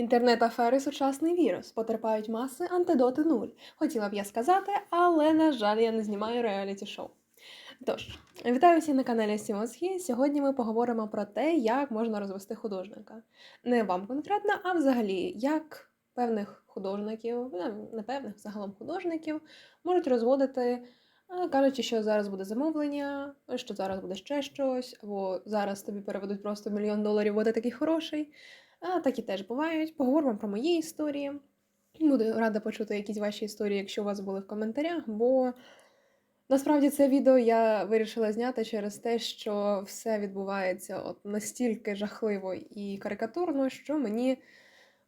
Інтернет-афери сучасний вірус. Потерпають маси антидоти нуль. Хотіла б я сказати, але, на жаль, я не знімаю реаліті шоу. Тож, вітаю всіх на каналі Сімосхі. Сьогодні ми поговоримо про те, як можна розвести художника. Не вам конкретно, а взагалі, як певних художників, ну, не певних, загалом художників, можуть розводити, кажучи, що зараз буде замовлення, що зараз буде ще щось, або зараз тобі переведуть просто мільйон доларів, бо такий хороший. А, такі теж бувають. Поговоримо про мої історії. Буду рада почути якісь ваші історії, якщо у вас були в коментарях, бо насправді це відео я вирішила зняти через те, що все відбувається от настільки жахливо і карикатурно, що мені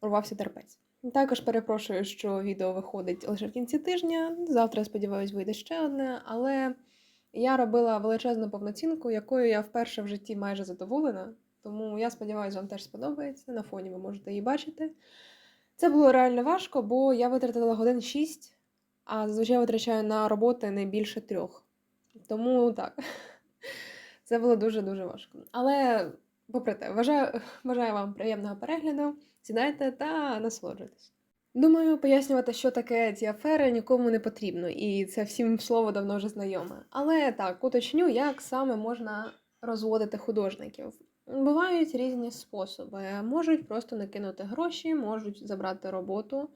урвався терпець. Також перепрошую, що відео виходить лише в кінці тижня. Завтра, я сподіваюся, вийде ще одне, але я робила величезну повноцінку, якою я вперше в житті майже задоволена. Тому я сподіваюся, вам теж сподобається. На фоні ви можете її бачити. Це було реально важко, бо я витратила годин 6, а зазвичай витрачаю на роботи не більше трьох. Тому так, це було дуже-дуже важко. Але, попри те, вважаю, бажаю вам приємного перегляду. Сідайте та насолоджуйтесь. Думаю, пояснювати, що таке ці афери, нікому не потрібно, і це всім слово давно вже знайоме. Але так, уточню, як саме можна розводити художників. Бувають різні способи. Можуть просто накинути гроші, можуть забрати роботу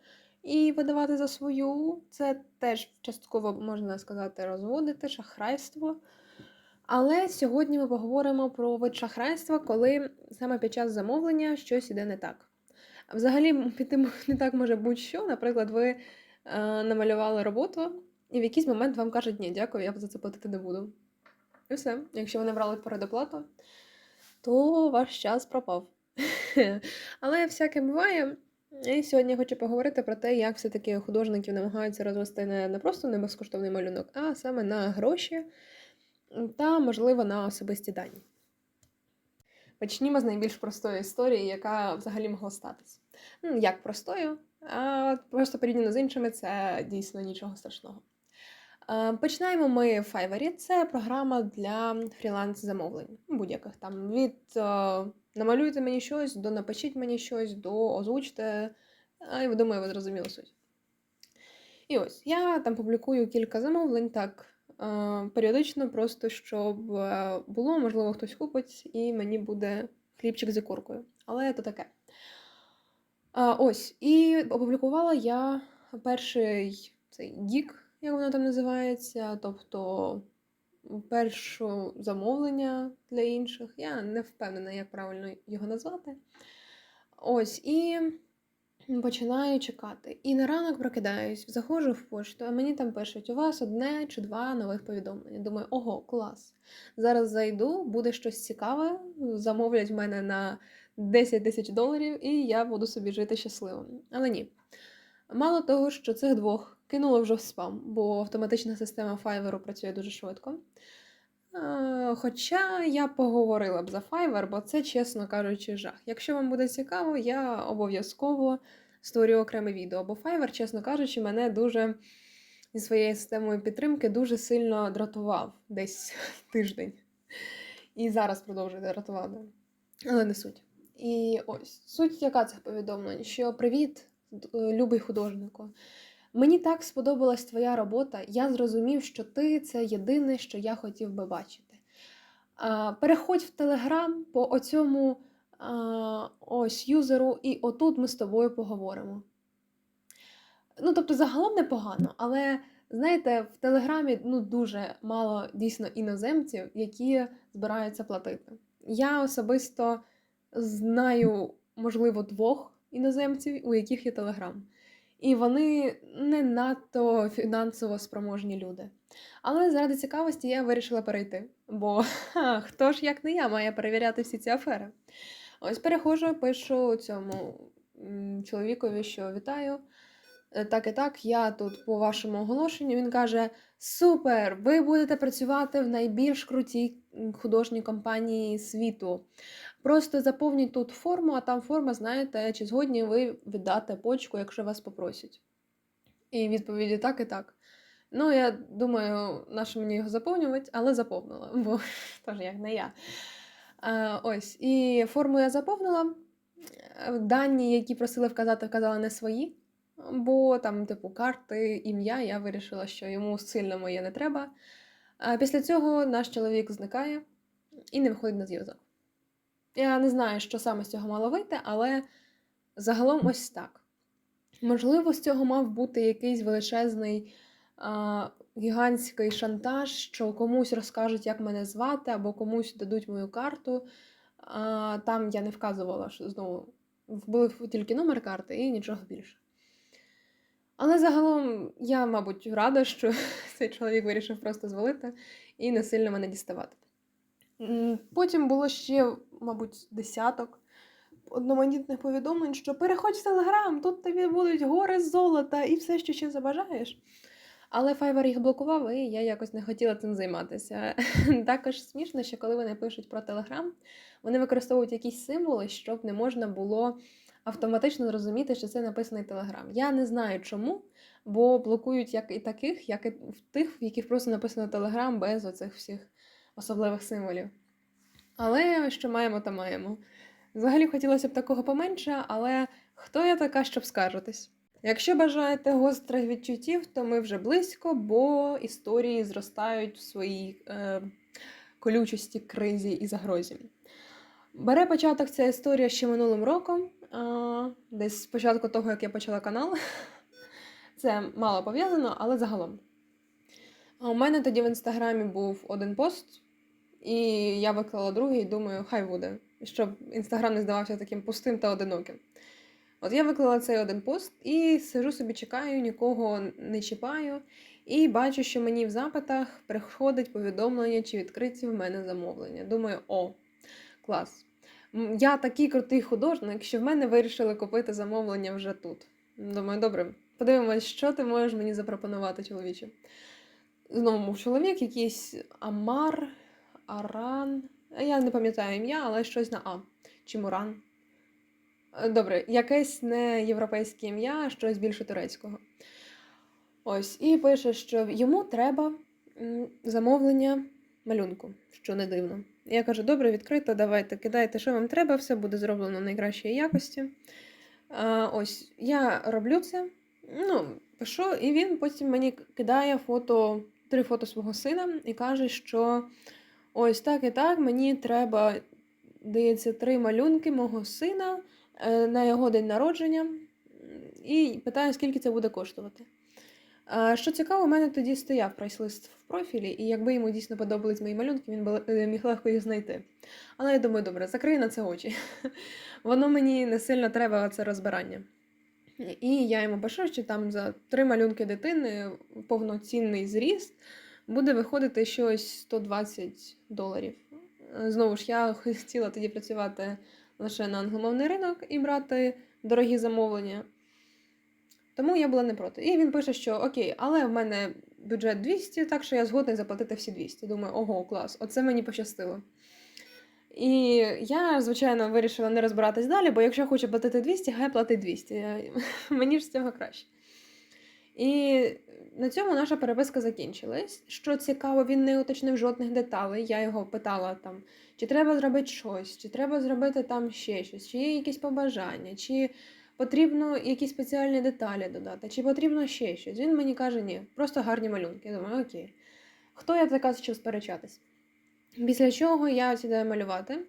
і видавати за свою. Це теж частково можна сказати розводити, шахрайство. Але сьогодні ми поговоримо про вид шахрайства, коли саме під час замовлення щось іде не так. Взагалі, піти не так може будь-що. Наприклад, ви е, намалювали роботу, і в якийсь момент вам кажуть, ні, дякую, я за це платити не буду. І все. Якщо ви не брали передоплату, то ваш час пропав. Але всяке буває. І сьогодні хочу поговорити про те, як все-таки художників намагаються розвести не, не просто на безкоштовний малюнок, а саме на гроші та, можливо, на особисті дані. Почнімо з найбільш простої історії, яка взагалі могла статися. Ну, як простою, а просто порівняно з іншими, це дійсно нічого страшного. Е, Починаємо ми Fiverr. Це програма для фріланс-замовлень. Будь-яких там від е, намалюйте мені щось, до напишіть мені щось, до озвучте. А, І думаю, ви зрозуміли суть. І ось я там публікую кілька замовлень так е, періодично, просто щоб е, було, можливо, хтось купить, і мені буде хлібчик з ікоркою. Але це таке. Ось, і опублікувала я перший цей гік, як воно там називається, тобто перше замовлення для інших. Я не впевнена, як правильно його назвати. Ось, і починаю чекати. І на ранок прокидаюсь, заходжу в пошту, а мені там пишуть: у вас одне чи два нових повідомлення. Думаю, ого, клас. Зараз зайду, буде щось цікаве, замовлять в мене на 10 тисяч доларів, і я буду собі жити щасливо. Але ні. Мало того, що цих двох кинуло вже в спам, бо автоматична система Fiverr працює дуже швидко. Хоча я поговорила б за Fiverr, бо це, чесно кажучи, жах. Якщо вам буде цікаво, я обов'язково створю окреме відео, бо Fiverr, чесно кажучи, мене дуже зі своєю системою підтримки дуже сильно дратував десь тиждень. І зараз продовжує дратувати. Але не суть. І ось суть яка цих повідомлень, що привіт, любий художнику. Мені так сподобалась твоя робота. Я зрозумів, що ти це єдине, що я хотів би бачити. Переходь в Телеграм по оцьому ось юзеру, і отут ми з тобою поговоримо. Ну, тобто, загалом непогано, але знаєте, в Телеграмі ну, дуже мало дійсно іноземців, які збираються платити. Я особисто знаю, можливо, двох іноземців, у яких є Телеграм. І вони не надто фінансово спроможні люди. Але заради цікавості я вирішила перейти. Бо ха, хто ж, як не я, має перевіряти всі ці афери. Ось перехожу, пишу цьому чоловікові, що вітаю. Е, Так і так, я тут по вашому оголошенню. Він каже: Супер! Ви будете працювати в найбільш крутій художній компанії світу. Просто заповніть тут форму, а там форма, знаєте, чи згодні ви віддати почку, якщо вас попросять. І відповіді так і так. Ну, я думаю, нащо мені його заповнювати, але заповнила, бо теж як не я. А, ось, і форму я заповнила. Дані, які просили вказати, вказала не свої, бо там, типу, карти, ім'я, я вирішила, що йому сильно моє не треба. А після цього наш чоловік зникає і не виходить на зв'язок. Я не знаю, що саме з цього мало вийти, але загалом ось так. Можливо, з цього мав бути якийсь величезний а, гігантський шантаж, що комусь розкажуть, як мене звати, або комусь дадуть мою карту. А, там я не вказувала, що знову був тільки номер карти і нічого більше. Але загалом я, мабуть, рада, що цей чоловік вирішив просто звалити і не сильно мене діставати. Потім було ще, мабуть, десяток одноманітних повідомлень, що переходь в Телеграм, тут тобі будуть гори з золота і все, що ще забажаєш. Але Fiverr їх блокував, і я якось не хотіла цим займатися. Також смішно, що коли вони пишуть про Телеграм, вони використовують якісь символи, щоб не можна було автоматично зрозуміти, що це написаний Телеграм. Я не знаю чому, бо блокують як і таких, як і в тих, в яких просто написано Телеграм без оцих всіх особливих символів. Але що маємо, то маємо. Взагалі хотілося б такого поменше, але хто я така, щоб скаржитись? Якщо бажаєте гострих відчуттів, то ми вже близько, бо історії зростають в своїй е, колючості, кризі і загрозі. Бере початок ця історія ще минулим роком, а, десь з початку того, як я почала канал. Це мало пов'язано, але загалом. У мене тоді в інстаграмі був один пост, і я виклала другий, думаю, хай буде, щоб інстаграм не здавався таким пустим та одиноким. От я виклала цей один пост і сижу собі, чекаю, нікого не чіпаю, і бачу, що мені в запитах приходить повідомлення, чи відкриті в мене замовлення. Думаю, о, клас. Я такий крутий художник, що в мене вирішили купити замовлення вже тут. Думаю, добре, подивимось, що ти можеш мені запропонувати, чоловіче. Знову чоловік, якийсь Амар, Аран. Я не пам'ятаю ім'я, але щось на А. Чи Муран. Е, Добре, якесь не європейське ім'я, а щось більше турецького. Ось, і пише, що йому треба замовлення малюнку, що не дивно. Я кажу: добре, відкрито, давайте, кидайте, що вам треба, все буде зроблено в найкращій якості. А, ось, я роблю це, ну, пишу, і він потім мені кидає фото, три фото свого сина і каже, що ось так і так, мені треба, здається, три малюнки мого сина е, на його день народження, і питає, скільки це буде коштувати. Що цікаво, у мене тоді стояв прайс-лист в профілі, і якби йому дійсно подобались мої малюнки, він е, міг легко їх знайти. Але я думаю, добре, закрию на це очі. Воно мені не сильно треба це розбирання. І я йому пишу, що там за три малюнки дитини повноцінний зріст буде виходити щось 120 доларів. Е, Знову ж, я хотіла тоді працювати лише на англомовний ринок і брати дорогі замовлення. Тому я була не проти. І він пише, що окей, але в мене бюджет 200, так що я згодний заплатити всі 200. Думаю, ого, клас, оце мені пощастило. І я, звичайно, вирішила не розбиратись далі, бо якщо хоче платити 200, хай платить 200. Я... Мені ж з цього краще. І на цьому наша переписка закінчилась. Що цікаво, він не уточнив жодних деталей. Я його питала там, чи треба зробити щось, чи треба зробити там ще щось, чи є якісь побажання, чи потрібно якісь спеціальні деталі додати, чи потрібно ще щось. Він мені каже, ні, просто гарні малюнки. Я думаю, окей. Хто я така, щоб сперечатись? Після чого я сідаю малювати,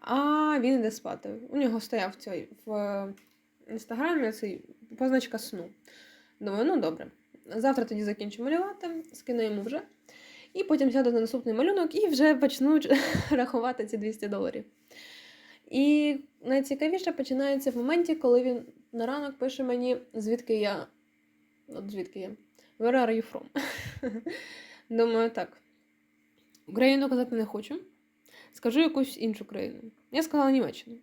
а він йде спати. У нього стояв цей в е, інстаграмі цей позначка сну. Думаю, ну добре. Завтра тоді закінчу малювати, скину йому вже. І потім сяду на наступний малюнок і вже почну рахувати ці 200 доларів. І найцікавіше починається в моменті, коли він на ранок пише мені, звідки я. От звідки я? Where are you from? Думаю, так. Україну казати не хочу. Скажу якусь іншу країну. Я сказала Німеччину.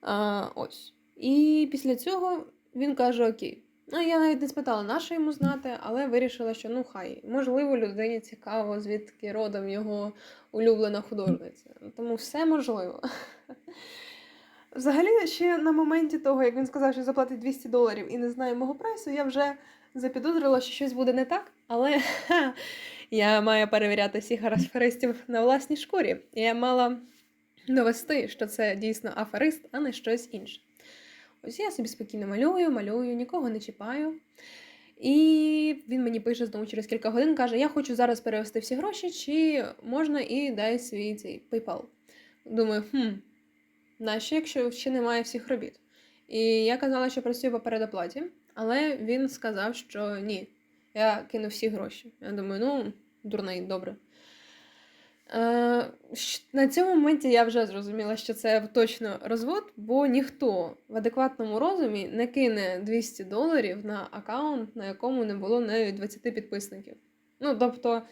А, ось. І після цього він каже: Окей. Ну, я навіть не спитала, на що йому знати, але вирішила, що ну хай, можливо, людині цікаво, звідки родом його улюблена художниця. Тому все можливо. Взагалі, ще на моменті того, як він сказав, що заплатить 200 доларів і не знає мого прайсу, я вже запідозрила, що щось буде не так, але я маю перевіряти всіх аферистів на власній шкурі. Я мала довести, що це дійсно аферист, а не щось інше. Ось я собі спокійно малюю, малюю, нікого не чіпаю. І він мені пише знову через кілька годин, каже: Я хочу зараз перевести всі гроші, чи можна і дай свій цей PayPal. Думаю, хм, нащо, якщо ще немає всіх робіт? І я казала, що працюю по передоплаті, але він сказав, що ні, я кину всі гроші. Я думаю, ну, дурний, добре. Е, на цьому моменті я вже зрозуміла, що це точно розвод, бо ніхто в адекватному розумі не кине 200 доларів на аккаунт, на якому не було навіть 20 підписників. Ну, тобто,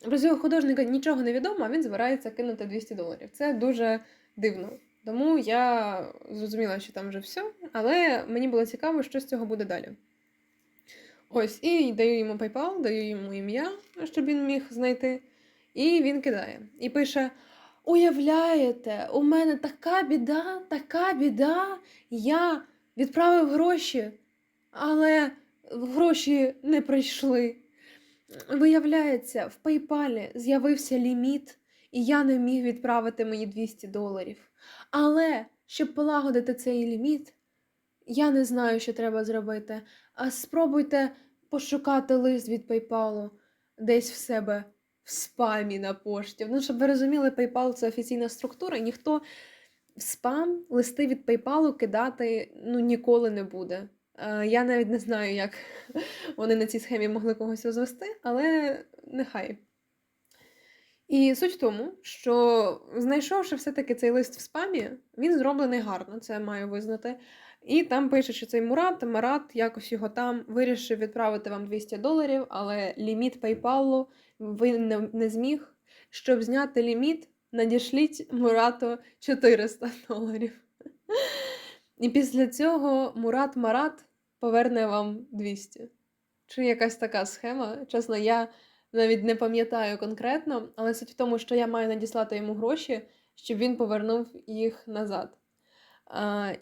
про цього художника нічого не відомо, а він збирається кинути 200 доларів. Це дуже дивно. Тому я зрозуміла, що там вже все, але мені було цікаво, що з цього буде далі. Ось, і даю йому PayPal, даю йому ім'я, щоб він міг знайти. І він кидає. І пише: Уявляєте, у мене така біда, така біда. Я відправив гроші, але гроші не прийшли. Виявляється, в PayPal з'явився ліміт, і я не міг відправити мої 200 доларів. Але щоб полагодити цей ліміт, я не знаю, що треба зробити. А спробуйте пошукати лист від PayPal десь в себе в спамі на пошті. Ну, щоб ви розуміли, PayPal це офіційна структура, і ніхто в спам листи від PayPal кидати ну, ніколи не буде. Е, Я навіть не знаю, як вони на цій схемі могли когось розвести, але нехай. І суть в тому, що знайшовши все-таки цей лист в спамі, він зроблений гарно, це маю визнати. І там пише, що цей Мурат, Марат якось його там вирішив відправити вам 200 доларів, але ліміт PayPal ви не, не зміг. Щоб зняти ліміт, надішліть Мурату 400 доларів. І після цього Мурат Марат поверне вам 200. Чи якась така схема? Чесно, я навіть не пам'ятаю конкретно, але суть в тому, що я маю надіслати йому гроші, щоб він повернув їх назад. А,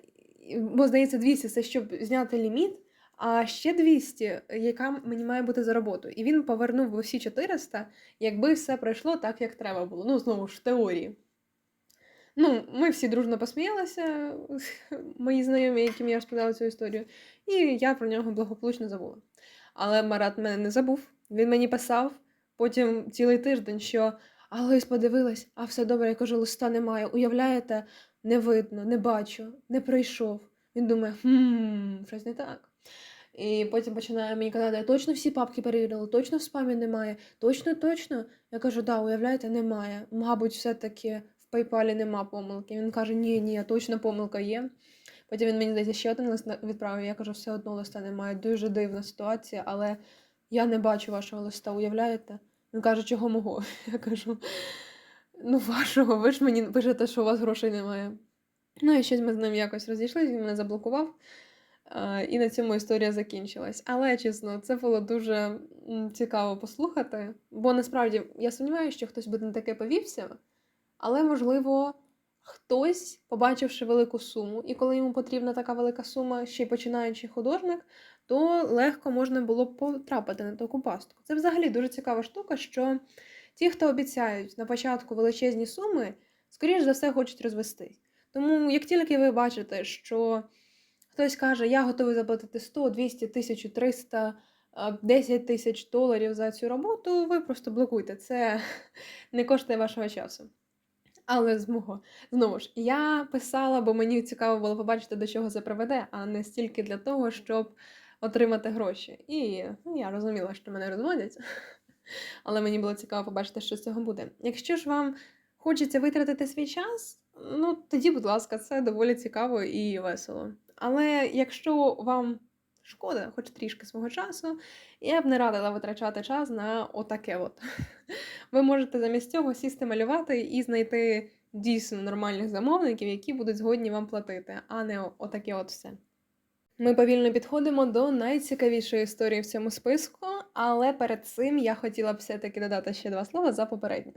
бо, здається, 200 це щоб зняти ліміт, а ще 200, яка мені має бути за роботу. І він повернув всі 400, якби все пройшло так, як треба було. Ну, знову ж, в теорії. Ну, ми всі дружно посміялися, мої знайомі, яким я розповідала цю історію, і я про нього благополучно забула. Але Марат мене не забув. Він мені писав потім цілий тиждень, що Алось подивилась, а все добре, я кажу, листа немає. Уявляєте, не видно, не бачу, не прийшов. Він думає, хм, щось не так. І потім починає мені казати, я точно всі папки перевірила, точно в спамі немає, точно, точно. Я кажу, да, уявляєте, немає. Мабуть, все-таки в PayPal нема помилки. Він каже, ні, ні, точно помилка є. Потім він мені здається ще один лист відправив. Я кажу, все одно листа немає. Дуже дивна ситуація, але я не бачу вашого листа, уявляєте? Він каже, чого мого? Я кажу, ну вашого, ви ж мені пишете, що у вас грошей немає. Ну і щось ми з ним якось розійшлися, він мене заблокував. Е, І на цьому історія закінчилась. Але чесно, це було дуже цікаво послухати, бо насправді я сумніваюся, що хтось би на таке повівся, але можливо. Хтось, побачивши велику суму, і коли йому потрібна така велика сума, ще й починаючи художник, то легко можна було б потрапити на таку пастку. Це взагалі дуже цікава штука, що ті, хто обіцяють на початку величезні суми, скоріш за все хочуть розвестись. Тому як тільки ви бачите, що хтось каже, я готовий заплатити 100, 200, 1000, 300, 10 тисяч доларів за цю роботу, ви просто блокуйте. Це не коштує вашого часу. Але з мого знову ж я писала, бо мені цікаво було побачити, до чого це приведе, а не стільки для того, щоб отримати гроші. І ну, я розуміла, що мене розводять, але мені було цікаво побачити, що з цього буде. Якщо ж вам хочеться витратити свій час, ну тоді, будь ласка, це доволі цікаво і весело. Але якщо вам шкода, хоч трішки свого часу, я б не радила витрачати час на отаке от. Ви можете замість цього сісти малювати і знайти дійсно нормальних замовників, які будуть згодні вам платити, а не отаке от все. Ми повільно підходимо до найцікавішої історії в цьому списку, але перед цим я хотіла б все-таки додати ще два слова за попереднє.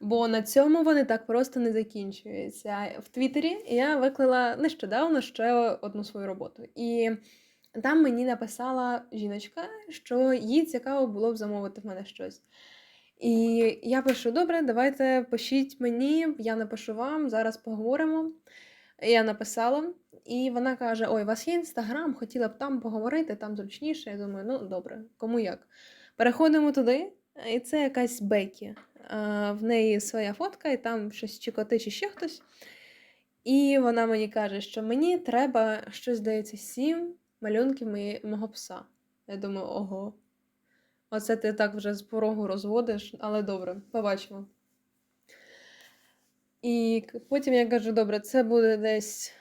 Бо на цьому вони так просто не закінчуються. В Твіттері я виклала нещодавно ще одну свою роботу. І там мені написала жіночка, що їй цікаво було б замовити в мене щось. І я пишу: добре, давайте пишіть мені, я напишу вам, зараз поговоримо. Я написала, і вона каже: Ой, у вас є інстаграм, хотіла б там поговорити, там зручніше. Я думаю, ну добре, кому як. Переходимо туди, і це якась Бекі. А, В неї своя фотка, і там щось чи коти, чи ще хтось. І вона мені каже, що мені треба щось здається, сім малюнків мого пса. Я думаю, ого. Оце ти так вже з порогу розводиш, але добре, побачимо. І потім я кажу: добре, це буде десь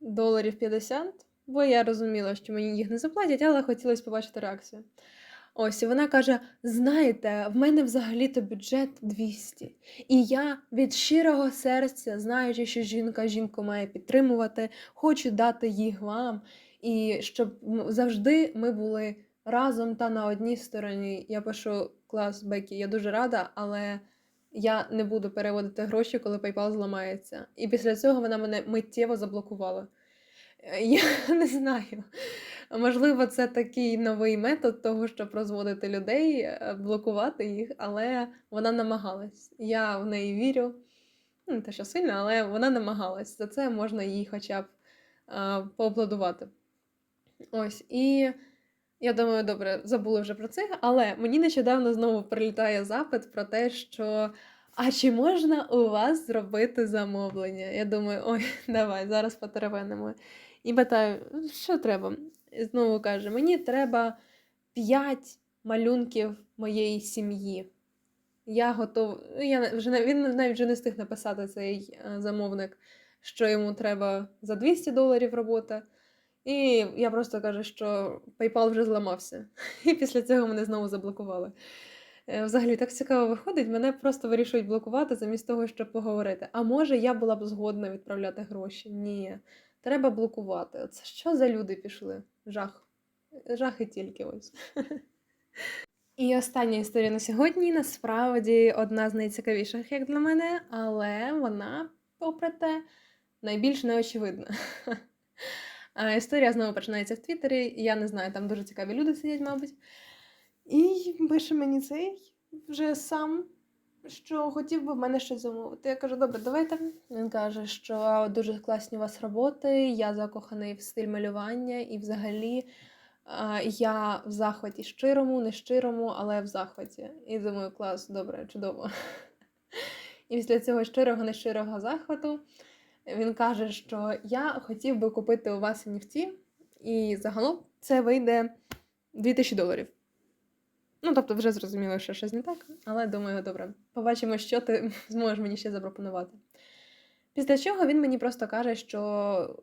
доларів 50, бо я розуміла, що мені їх не заплатять, але хотілося побачити реакцію. Ось, і вона каже: знаєте, в мене взагалі-то бюджет 200. І я від щирого серця, знаючи, що жінка жінку має підтримувати, хочу дати їх вам. І щоб завжди ми були разом та на одній стороні. Я пишу клас Бекі, я дуже рада, але я не буду переводити гроші, коли PayPal зламається. І після цього вона мене миттєво заблокувала. Е, Я не знаю. Можливо, це такий новий метод того, щоб розводити людей, е, блокувати їх, але вона намагалась. Я в неї вірю. Ну, Не те, що сильно, але вона намагалась. За це можна їй хоча б а, поаплодувати. Ось. І я думаю, добре, забули вже про це, але мені нещодавно знову прилітає запит про те, що. А чи можна у вас зробити замовлення? Я думаю, ой, давай, зараз потеревенимо. І питаю, що треба? І знову каже: мені треба 5 малюнків моєї сім'ї. Я готов. Я вже він навіть вже не встиг написати цей е, замовник, що йому треба за 200 доларів робота. І я просто кажу, що PayPal вже зламався. І після цього мене знову заблокували. Е, Взагалі так цікаво виходить, мене просто вирішують блокувати замість того, щоб поговорити. А може, я була б згодна відправляти гроші? Ні. Треба блокувати. Оце що за люди пішли? Жах. Жах і тільки ось. І остання історія на сьогодні насправді одна з найцікавіших, як для мене, але вона, попри те, найбільш неочевидна. Історія знову починається в Твіттері. Я не знаю, там дуже цікаві люди сидять, мабуть. І пише мені цей вже сам, що хотів би в мене щось замовити. Я кажу, добре, давайте. Він каже, що дуже класні у вас роботи, я закоханий в стиль малювання, і взагалі я в захваті щирому, не щирому, але в захваті. І думаю, клас, добре, чудово. І після цього щирого, нещирого захвату він каже, що я хотів би купити у вас NFT, і загалом це вийде 2000 доларів. Ну, тобто, вже зрозуміло, що щось не так, але думаю, добре, побачимо, що ти зможеш мені ще запропонувати. Після чого він мені просто каже, що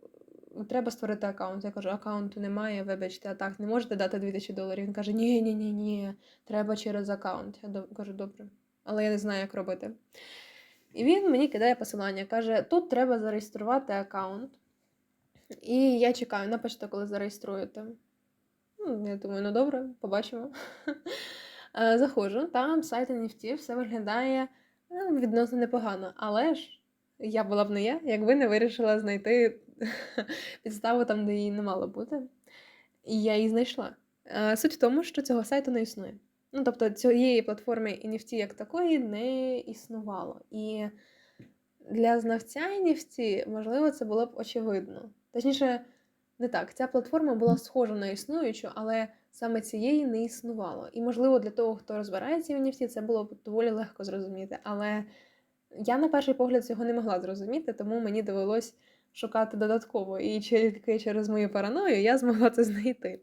треба створити аккаунт. Я кажу, аккаунту немає, вибачте, а так не можете дати 2000 доларів. Він каже, ні, ні, ні, ні, треба через аккаунт. Я кажу, добре, але я не знаю, як робити. І він мені кидає посилання, каже: тут треба зареєструвати аккаунт. І я чекаю, напишіть, коли зареєструєте. Я думаю, ну добре, побачимо. Е, Заходжу, там сайт NFT, все виглядає е, відносно непогано. Але ж я була б не я, якби не вирішила знайти підставу там, де її не мало бути. І я її знайшла. Е, Суть в тому, що цього сайту не існує. Ну, тобто, цієї платформи NFT як такої не існувало. І для знавця NFT, можливо, це було б очевидно. Точніше, не так. Ця платформа була схожа на існуючу, але саме цієї не існувало. І, можливо, для того, хто розбирається в NFT, це було б доволі легко зрозуміти. Але я на перший погляд цього не могла зрозуміти, тому мені довелось шукати додатково. І тільки через мою параною я змогла це знайти.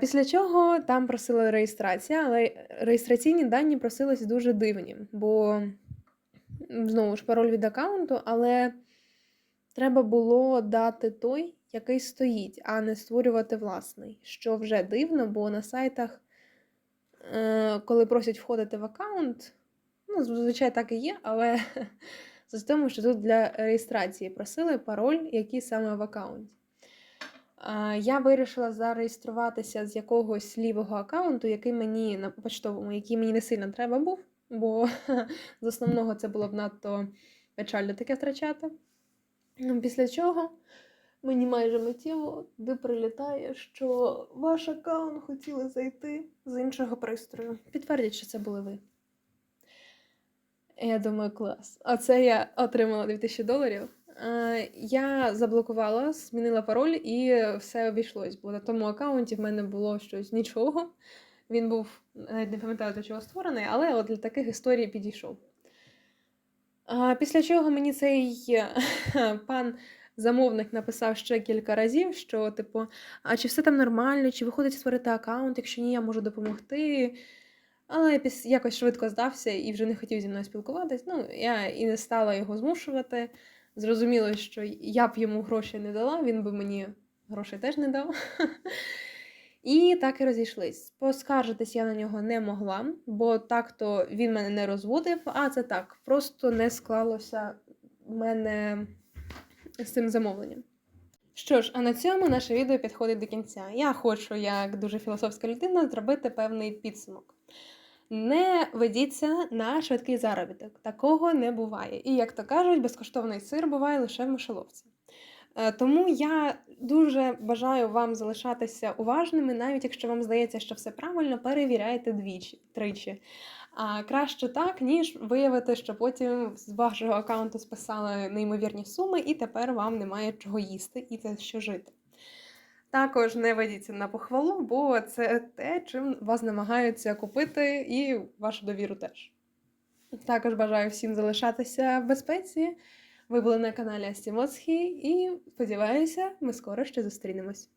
Після чого там просили реєстрація, але реєстраційні дані просились дуже дивні, бо знову ж пароль від аккаунту, але треба було дати той, який стоїть, а не створювати власний. Що вже дивно, бо на сайтах, е, коли просять входити в аккаунт, ну, зазвичай так і є, але з тому, що тут для реєстрації просили пароль, який саме в аккаунті. Я вирішила зареєструватися з якогось лівого аккаунту, який мені на поштовому, який мені не сильно треба був, бо з основного це було б надто печально таке втрачати. Ну, Після чого Мені майже миттєво туди прилітає, що ваш аккаунт хотіли зайти з іншого пристрою. Підтвердіть, що це були ви. Я думаю, клас. А це я отримала 2000 доларів. Я заблокувала, змінила пароль і все обійшлось. Бо на тому аккаунті в мене було щось нічого. Він був, навіть не пам'ятаю, до чого створений, але от для таких історій підійшов. Після чого мені цей е, пан замовник написав ще кілька разів, що, типу, а чи все там нормально, чи виходить створити аккаунт, якщо ні, я можу допомогти. Але якось швидко здався і вже не хотів зі мною спілкуватись. Ну, я і не стала його змушувати. Зрозуміло, що я б йому гроші не дала, він би мені грошей теж не дав. І так і розійшлись. Поскаржитись я на нього не могла, бо так-то він мене не розводив, а це так, просто не склалося в мене з цим замовленням. Що ж, а на цьому наше відео підходить до кінця. Я хочу, як дуже філософська людина, зробити певний підсумок. Не ведіться на швидкий заробіток. Такого не буває. І, як то кажуть, безкоштовний сир буває лише в мишоловці. Е, Тому я дуже бажаю вам залишатися уважними, навіть якщо вам здається, що все правильно, перевіряйте двічі, тричі. А краще так, ніж виявити, що потім з вашого аккаунту списали неймовірні суми, і тепер вам немає чого їсти і за що жити. Також не ведіться на похвалу, бо це те, чим вас намагаються купити, і вашу довіру теж. Також бажаю всім залишатися в безпеці. Ви були на каналі Астімоцхі і сподіваюся, ми скоро ще зустрінемось.